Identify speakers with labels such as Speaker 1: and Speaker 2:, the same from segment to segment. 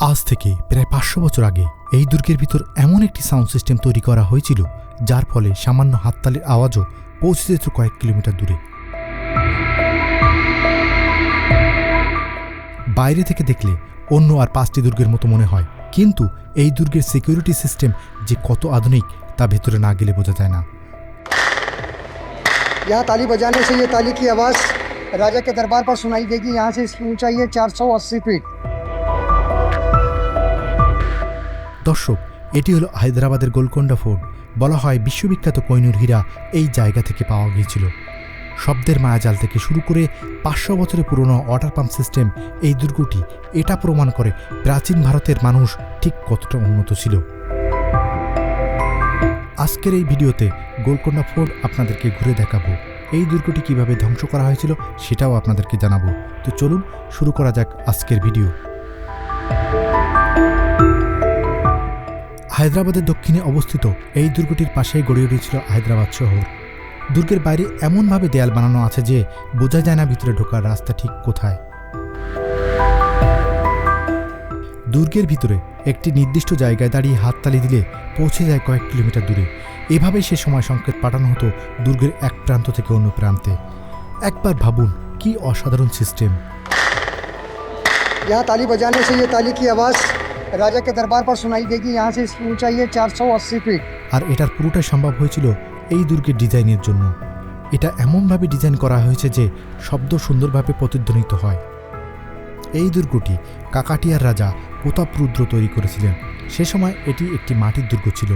Speaker 1: আজ থেকে প্রায় পাঁচশো বছর আগে এই দুর্গের ভিতর এমন একটি সাউন্ড সিস্টেম তৈরি করা হয়েছিল যার ফলে সামান্য হাততালির আওয়াজও পৌঁছে যেত কয়েক কিলোমিটার দূরে বাইরে থেকে দেখলে অন্য আর পাঁচটি দুর্গের মতো মনে হয় কিন্তু এই দুর্গের সিকিউরিটি সিস্টেম যে কত আধুনিক তা ভেতরে না গেলে বোঝা যায় না
Speaker 2: यहाँ ताली बजाने से ये ताली की आवाज़ राजा के दरबार पर सुनाई देगी यहाँ से इसकी ऊंचाई है चार सौ अस्सी फीट
Speaker 1: দর্শক, এটি হলো হায়দ্রাবাদের গোলকোন্ডা ফোর্ট। বলা হয় বিশ্ববিখ্যাত কৈনুর হীরা এই জায়গা থেকে পাওয়া গিয়েছিল। শব্দের মায়াজাল থেকে শুরু করে পাঁচশো বছরের পুরনো ওয়াটার পাম্প সিস্টেম এই দুর্গটি এটা প্রমাণ করে প্রাচীন ভারতের মানুষ ঠিক কতটা উন্নত ছিল। আজকের এই ভিডিওতে গোলকোন্ডা ফোর্ট আপনাদেরকে ঘুরে দেখাবো। এই দুর্গটি কীভাবে ধ্বংস করা হয়েছিল সেটাও আপনাদেরকে জানাব। তো চলুন, শুরু করা যাক আজকের ভিডিও। হায়দ্রাবাদের দক্ষিণে অবস্থিত এই দুর্গটির পাশেই গড়ে উঠেছিল হায়দ্রাবাদ শহর। দুর্গের বাইরে এমনভাবে দেয়াল বানানো আছে যে বোঝা যায় না ভিতরে ঢোকার রাস্তা ঠিক কোথায়। দুর্গের ভিতরে একটি নির্দিষ্ট জায়গায় দাঁড়িয়ে হাততালি দিলে পৌঁছে যায় কয়েক কিলোমিটার দূরে। এভাবে সে সময় সংকেত পাঠানো হতো দুর্গের এক প্রান্ত থেকে অন্য প্রান্তে। একবার ভাবুন কি অসাধারণ সিস্টেম।
Speaker 2: यहाँ ताली बजाने से ये ताली की आवाज़ राजा के दरबार पर सुनाई देगी यहाँ से इसकी ऊंचाई है चार सौ अस्सी फीट
Speaker 1: আর এটার পুরোটাই সম্ভব হয়েছিল এই দুর্গের ডিজাইনের জন্য এটা এমনভাবে ডিজাইন করা হয়েছে যে শব্দ সুন্দরভাবে প্রতিধ্বনিত হয় এই দুর্গটি কাকাটিয়ার রাজা প্রতাপরুদ্র তৈরি করেছিলেন সে সময় এটি একটি মাটির দুর্গ ছিল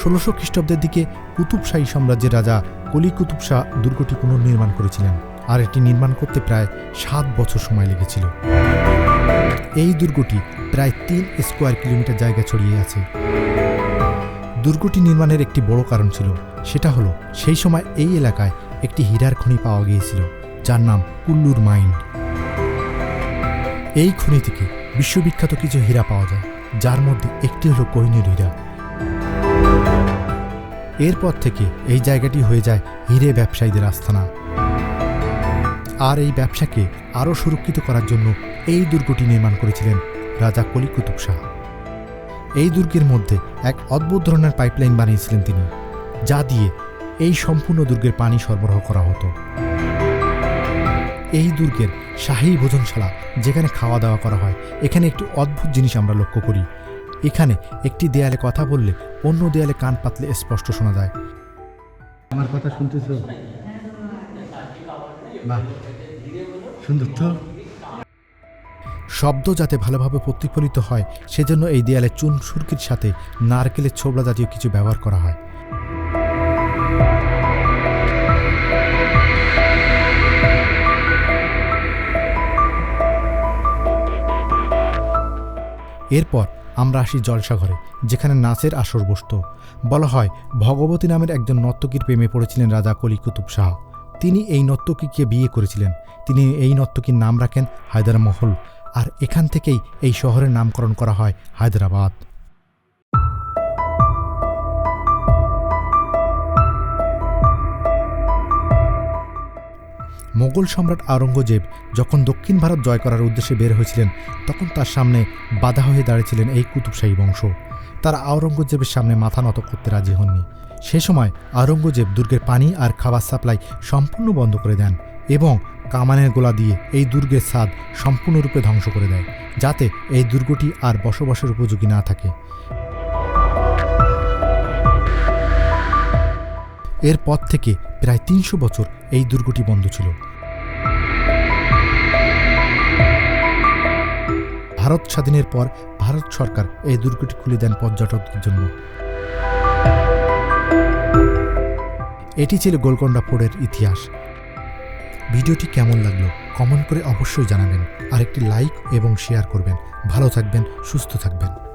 Speaker 1: ষোলোশো খ্রিস্টাব্দের দিকে কুতুবশাহী সাম্রাজ্যের রাজা কলি কুতুব শাহ দুর্গটি পুনর্নির্মাণ করেছিলেন আর এটি নির্মাণ করতে প্রায় সাত বছর সময় লেগেছিল। এই দুর্গটি প্রায় তিন স্কোয়ার কিলোমিটার জায়গা ছড়িয়ে আছে। দুর্গটি নির্মাণের একটি বড় কারণ ছিল, সেটা হলো সেই সময় এই এলাকায় একটি হীরার খনি পাওয়া গিয়েছিল, যার নাম কুল্লুর মাইন্ড এই খনি থেকে বিশ্ববিখ্যাত কিছু হীরা পাওয়া যায়, যার মধ্যে একটি হলো কোহিনুর হীরা। এরপর থেকে এই জায়গাটি হয়ে যায় হিরে ব্যবসায়ীদের আস্থানা আর এই ব্যবসাকে আরও সুরক্ষিত করার জন্য এই দুর্গটি নির্মাণ করেছিলেন রাজা কলি কুতুব শাহ। এই দুর্গের মধ্যে এক অদ্ভুত ধরনের পাইপলাইন বানিয়েছিলেন তিনি, যা দিয়ে এই সম্পূর্ণ দুর্গের পানি সরবরাহ করা হতো। এই দুর্গের শাহী ভোজনশালা যেখানে খাওয়া দাওয়া করা হয়, এখানে একটি অদ্ভুত জিনিস আমরা লক্ষ্য করি। এখানে একটি দেয়ালে কথা বললে অন্য দেয়ালে কান পাতলে স্পষ্ট শোনা যায়।
Speaker 3: আমার কথা শুনতেছো? সুন্দর তো।
Speaker 1: শব্দ যাতে ভালোভাবে প্রতিফলিত হয়, সেজন্য এই দেয়ালে চুন সুরকির সাথে নারকেলের ছোবড়া জাতীয় কিছু ব্যবহার করা হয়। এরপর আমরা আসি জলসাঘরে, যেখানে নাচের আসর বসত। বলা হয়, ভগবতী নামের একজন নর্তকীর প্রেমে পড়েছিলেন রাজা কলি কুতুব শাহ। তিনি এই নর্তকীকে বিয়ে করেছিলেন। তিনি এই নর্তকীর নাম রাখেন হায়দার মহল। আর এখান থেকেই এই শহরের নামকরণ করা হয় হায়দ্রাবাদ। মোগল সম্রাট আওরঙ্গজেব যখন দক্ষিণ ভারত জয় করার উদ্দেশ্যে বের হয়েছিলেন, তখন তার সামনে বাধা হয়ে দাঁড়িয়েছিলেন এই কুতুবশাহী বংশ। তারা আওরঙ্গজেবের সামনে মাথা নত করতে রাজি হননি। সে সময় আওরঙ্গজেব দুর্গের পানি আর খাবার সাপ্লাই সম্পূর্ণ বন্ধ করে দেন এবং কামানের গোলা দিয়ে এই দুর্গের স্বাদ সম্পূর্ণরূপে ধ্বংস করে দেয়, যাতে এই দুর্গটি আর বসবাসের উপযোগী না থাকে। এরপর থেকে প্রায় তিনশো বছর এই দুর্গটি বন্ধ ছিল। ভারত স্বাধীনের পর ভারত সরকার এই দুর্গটি খুলে দেন পর্যটকদের জন্য। এটি ছিল গোলকোন্ডা ফোর্টের ইতিহাস। ভিডিওটি কেমন লাগল কমেন্ট করে অবশ্যই জানাবেন। আর একটি লাইক এবং শেয়ার করবেন। ভালো থাকবেন, সুস্থ থাকবেন।